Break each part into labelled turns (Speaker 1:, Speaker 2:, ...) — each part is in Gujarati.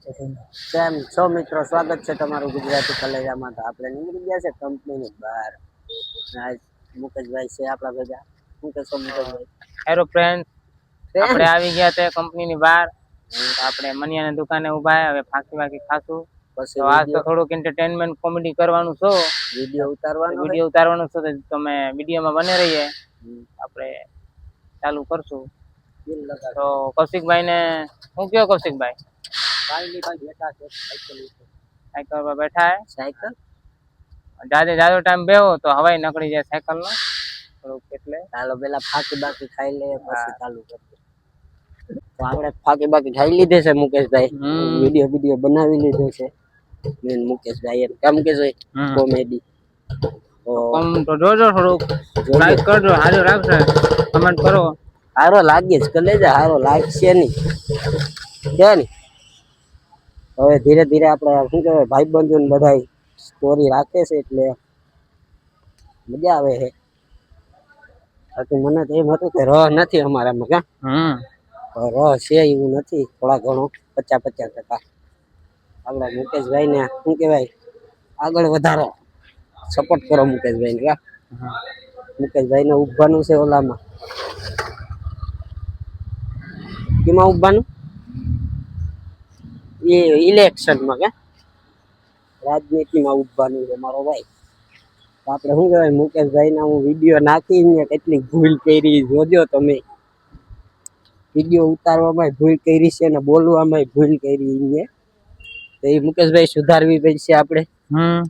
Speaker 1: કેમ છો મિત્રો? સ્વાગત છે તમારું ગુજરાતી કલેજામાં. તો આપણે નીકળી ગયા છે કંપનીની બહાર. મુકેશભાઈ છે આપણા ભેગા. શું કહેશો મુકેશભાઈ?
Speaker 2: ફ્રેન્ડ આપણે આવી ગયા તે કંપનીની બહાર. આપણે મનિયાની દુકાને ઊભા હવે ફાંકી વાંકી ખાશું.
Speaker 1: પછી
Speaker 2: આજ તો થોડુંક એન્ટરટેનમેન્ટ કોમેડી કરવાનું છો.
Speaker 1: વીડિયો ઉતારવાનો
Speaker 2: વીડિયો ઉતારવાનું છો તો તમે વિડીયોમાં બને રહીએ. આપણે ચાલુ કરશું. તો કૌશિકભાઈ ને હું કયો કૌશિકભાઈ?
Speaker 1: કાંઈ ભાઈ બેઠા છે સાયકલ
Speaker 2: સાયકલ પર બેઠા
Speaker 1: સાયકલ?
Speaker 2: જાદે જાદો ટાઈમ બેહો તો હવાઈ નકળી જાય સાયકલ નો થોડુંક એટલે.
Speaker 1: ચાલો પેલા ફાકી બાકી ખાઈ લે પછી ચાલુ કરીએ. તો આપણે ફાકી બાકી ખાઈ લીધે છે મુકેશભાઈ. વીડિયો વીડિયો બનાવી લીધો છે. મેન મુકેશભાઈ એમ કેમ કે
Speaker 2: હમ.
Speaker 1: કોમેડી. તો
Speaker 2: જોજો થોડુંક. લાઈક કરજો હાજર રાખશે કમેન્ટ કરો.
Speaker 1: હારો લાગે જ કલેજા હારો લાગશે નહીં. કે નહીં હવે ધીરે ધીરે આપણે શું કહેવાય ભાઈ બંધુ ને બધા સ્ટોરી રાખે છે એટલે મજા આવે છે. બાકી મને તો એમ હતું કે રહ નથી અમારામાં કા? રહ છે એવું નથી થોડા ઘણો પચાસ પચાસ ટકા. આપણા મુકેશભાઈ ને શું કહેવાય આગળ વધારો. સપોર્ટ કરો મુકેશભાઈ ને કા? મુકેશભાઈ ને ઉભવાનું છે ઓલામાં. કેમાં ઉભવાનું? એ ઇલેક્શનમાં કે? રાજનીતિમાં ઉભવાનું છે મારો ભાઈ. આપણે શું કહેવાય મુકેશભાઈ ના હું વીડિયો નાખીને કેટલી ભૂલ કરી જોજો તમે. વીડિયો ઉતારવામાં ભૂલ કરી છે અને બોલવામાં ભૂલ કરી છે. તો એ મુકેશભાઈ સુધારવી પડશે આપણે.
Speaker 2: હમ.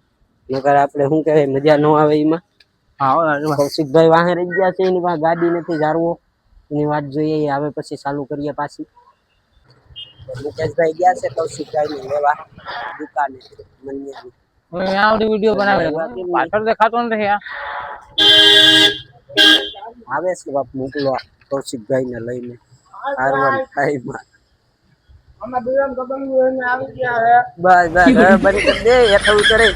Speaker 1: નકર આપણે શું કહેવાય મજા ન આવે એમાં. કૌશિકભાઈ વાહે રહી ગયા છે એની પાસે ગાડી નથી જાળવો એની વાત જોઈએ આવે પછી ચાલુ કરીએ પાછી. મુકેશભાઈ ગયા છે કૌશિકભાઈ ને લેવા દુકાને મનિયાની
Speaker 2: હું અહીંયા આવડી વીડિયો બનાવે પાછળ દેખાતો નથી આ
Speaker 1: આવે છે બાપ મોકલવા કૌશિકભાઈ ને લઈને હારવાન ટાઈમમાં બસ બસ હવે બંધ કરી દે હેઠળ ઉતરે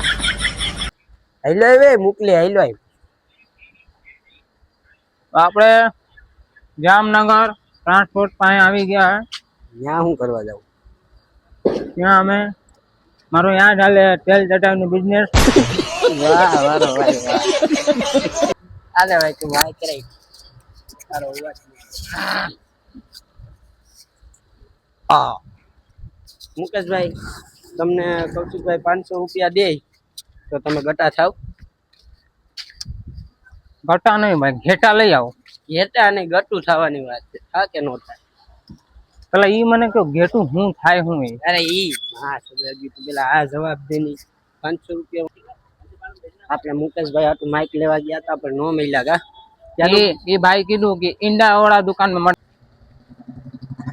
Speaker 1: હાઈલો હવે મોકલી હાઈલો આવ
Speaker 2: તો આપણે જામનગર ટ્રાન્સપોર્ટ પાસે આવી ગયા
Speaker 1: ત્યાં શું કરવા જાવ
Speaker 2: ત્યાં અમે? મારો ત્યાં ચાલે તેલ ચટાવનો બિઝનેસ
Speaker 1: વાહ વારો ભાઈ વાહ. આલે ભાઈ તું ભાઈ કરે તારો હા મુકેશભાઈ તમને કૌશિકભાઈ પાંચસો રૂપિયા દે તો તમે ગટા થાવ.
Speaker 2: ગટા નહીં ભાઈ ઘેટા લઈ આવો.
Speaker 1: ઘેટા નહીં ગટું થવાની વાત છે. થા કે નો થાય?
Speaker 2: પેલા ઈ મને કહો ઘેટું હું થાય હું એ?
Speaker 1: અરે ઈ હા સદાજી તું પેલા આ જવાબ દેની. પાંચસો રૂપિયા આપણે મુકેશભાઈ હાટું માઇક લેવા ગયા હતા પણ નો મળ્યા કા?
Speaker 2: એ એ ભાઈ કીધું કે ઈંડા વાળા દુકાનમાં મળે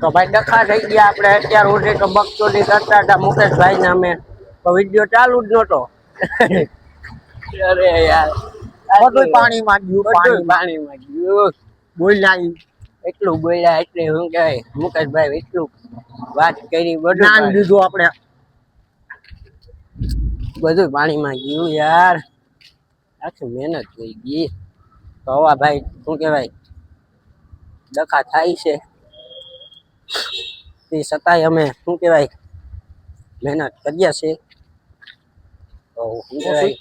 Speaker 1: તો ભાઈ ડખા થઈ ગયા આપણે અત્યાર સુધી તો બકચોદી કરતા હતા મુકેશભાઈ ને અમે. તો વીડિયો ચાલુ જ નતો અરે યાર.
Speaker 2: બધું પાણીમાં ગયું,
Speaker 1: બધું પાણીમાં. ગયું. બોલ્યા ઈ. એટલું બોલ્યા એટલે શું કહેવાય મુકેશભાઈ એટલું વાત કરી બધું પાણી-
Speaker 2: દીધું આપણે.
Speaker 1: બધું પાણીમાં ગયું યાર. આખી મહેનત થઈ ગઈ. તો હવા ભાઈ શું કહેવાય? દખા થાય છે. તે છતાંય અમે શું કહેવાય? મહેનત કરીએ છીએ. તો શું કહેવાય?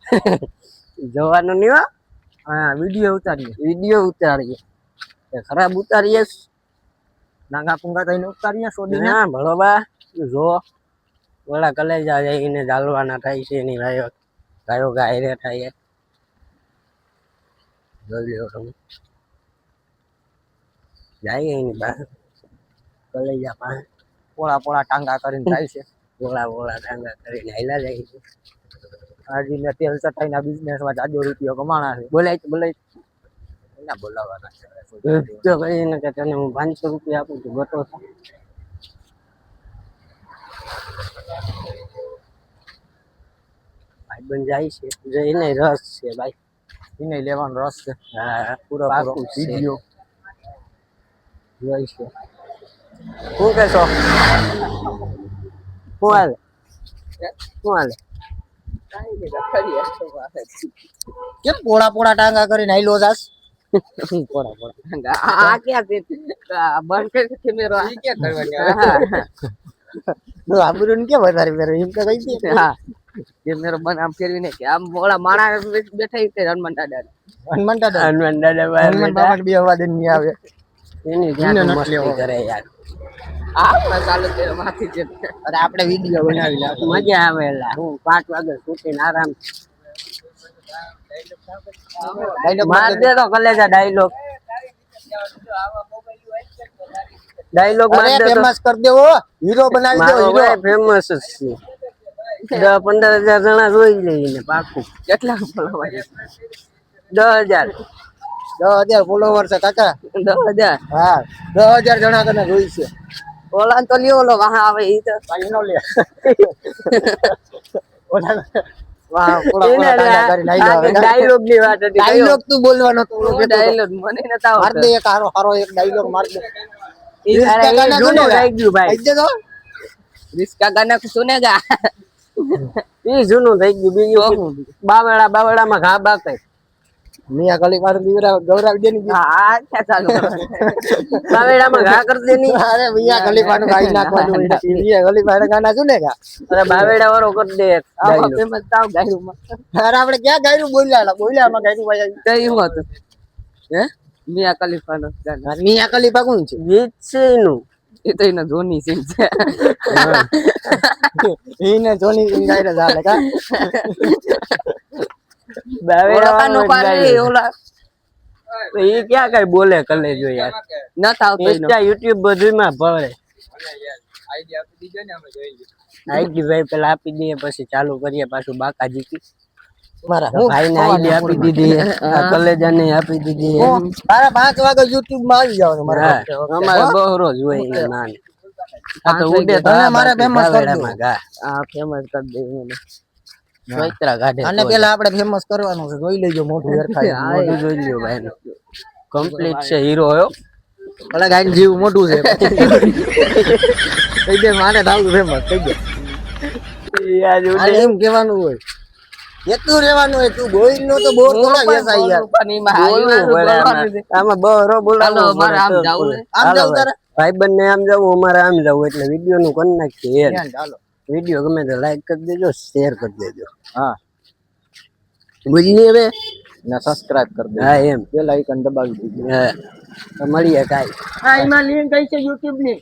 Speaker 1: જવાનું નહીં
Speaker 2: વા વીડિયો ઉતારીએ.
Speaker 1: વીડિયો ઉતારીએ. ખરાબ ઉતારીએ.
Speaker 2: નાગા પુંગા થઈને ઉતારીએ
Speaker 1: ના, ભણવા જો. ઓલા કલેજા જઈને જાલવાના થાય છે, એની ગાયો ગાયો ગાયરે થાય. જોઈ લ્યો તમે. જાય એની બહાર કલેજા પાસે.
Speaker 2: પોળા પોળા ટાંગા કરીને થાય છે.
Speaker 1: પોળા પોળા ટાંગા કરીને આયલા જાય છે.
Speaker 2: હાજી ને તેલ ચટાઈના બિઝનેસમાં જાજો રૂપિયો કમાણા છે.
Speaker 1: બોલાય બોલાય.
Speaker 2: એના બોલાવવાના છે.
Speaker 1: તો કહીને કે તને હું પાંચસો રૂપિયા આપું છું ગટો છે ભાઈ બન જાય છે જઈને રસ છે ભાઈ.
Speaker 2: એને લેવાનો રસ છે.
Speaker 1: હા
Speaker 2: પૂરો
Speaker 1: પાકું.
Speaker 2: વીડિયો.
Speaker 1: જોઈ છે. શું કહેશો? શું હાલે? શું હાલે?
Speaker 2: કેમ પોળા પોળા ટાંગા કરીને આઈલો જાસ
Speaker 1: પોડા પોડા આ ક્યાં છે? બંધ કરી કેમેરો. આ ક્યાં કરવાની
Speaker 3: આબરૂ ને વધારે ફેરવે એમ તો કહી દે.
Speaker 4: હા. કેમેરો બંધ આમ ફેરવીને કે આમ ઓલા માણા બેઠા છે હનુમાન દાદા
Speaker 3: હનુમાન દાદા?
Speaker 1: હનુમાન દાદા
Speaker 3: હનુમાન બે અવાજ નહીં આવે.
Speaker 1: એની
Speaker 3: એમને
Speaker 1: મસ્તી કરે યાર.
Speaker 4: આ ચાલુ છે માથી છે
Speaker 3: અરે આપણે વીડિયો બનાવી લે
Speaker 1: મજા આવેલા હું પાંચ વાગે છૂટીને આરામ માર દે તો કલેજા ડાયલોગ ડાયલોગ માર દે
Speaker 3: ફેમસ કરી દેવો હીરો બનાવી દેવો
Speaker 1: મારો
Speaker 3: હીરો
Speaker 1: ફેમસ જ છે. દસ પંદર હજાર જણા જોઈ લઈને પાકું.
Speaker 4: કેટલા ફોલોવર
Speaker 1: દસ હજાર.
Speaker 3: દસ હજાર ફોલોવર છે કાકા.
Speaker 4: દસ હજાર.
Speaker 3: હા દસ હજાર જણા તને જોઈ છે.
Speaker 4: ઓલા તો લ્યો ઓલો વાહ આવે ઈ તો.
Speaker 3: લે. ઓલા
Speaker 1: ડાયલોગની વાત હતી
Speaker 3: ડાયલોગ તું બોલવાનો તો
Speaker 4: ડાયલોગ મને નતા
Speaker 3: માર દે
Speaker 1: જૂનું થઈ ગયું બીજું બાવળા માં ઘા બાકાય
Speaker 3: મિયા કલી વાર દીવરા ગૌરાવ દેની
Speaker 4: હા આ ક્યાં
Speaker 1: ચાલુ બાવેડામાં ઘા કર દેની
Speaker 3: અરે મિયા કલી વાર ગાઈ નાખવાનું મિયા કલી વાર ગા નાખું ને ગા?
Speaker 1: અરે બાવેડા વાળો કર દે. આ
Speaker 4: ફેમસ તાવ ગાયરું માં
Speaker 3: અરે આપણે ક્યાં ગાયરું બોલ્યા બોલ્યા માં ગાયરું ભાઈ
Speaker 4: કઈ હોત. હે? મિયા કલીફા
Speaker 3: નો મિયા કલીફા કોણ છે?
Speaker 1: વિચનું
Speaker 4: એ તો એનો ધોની સિંહ છે
Speaker 3: એને ધોની સિંહ ગાયરા ચાલે કા?
Speaker 1: એ ક્યાં કઈ બોલે કલે જો યાર.
Speaker 4: નતા આવતો
Speaker 1: ઇન્સ્ટા યુટ્યુબ બધું માં ભરે આઈડી ભાઈ પેલા આપી દઈએ પછી ચાલુ કરીએ પાછું આઈડી આપી દીધી કલેજા ને આપી દીધી
Speaker 3: પાંચ વાગે યુટ્યુબમાં આવી જવાનું મારા
Speaker 1: અમારે બહુ હોય નાન
Speaker 3: મારા ફેમસ કરી દે. ફેમસ કરી દે ભાઈ. હોય. એટલું રહેવાનું હોય તું બોલ નો તો બોર તો ના
Speaker 4: આમાં બરો
Speaker 1: બોલાવો આમ. આમ
Speaker 4: જાવ
Speaker 1: બંને આમ જાવ અમારે આમ જવું એટલે વીડિયો નું કરી નાખીએ
Speaker 3: ચાલો
Speaker 1: વીડિયો ગમે તો લાઈક કરી દેજો શેર કરી દેજો.
Speaker 3: હા.
Speaker 1: ગુજની હવે?
Speaker 3: ને સબસ્ક્રાઇબ કરી દેજો.
Speaker 1: હા એમ.
Speaker 3: પેલા આઇકન દબાવી દેજો.
Speaker 1: હા. મળીએ કાઈ.
Speaker 4: હા એમાં લિંક આવી છે યુટ્યુબની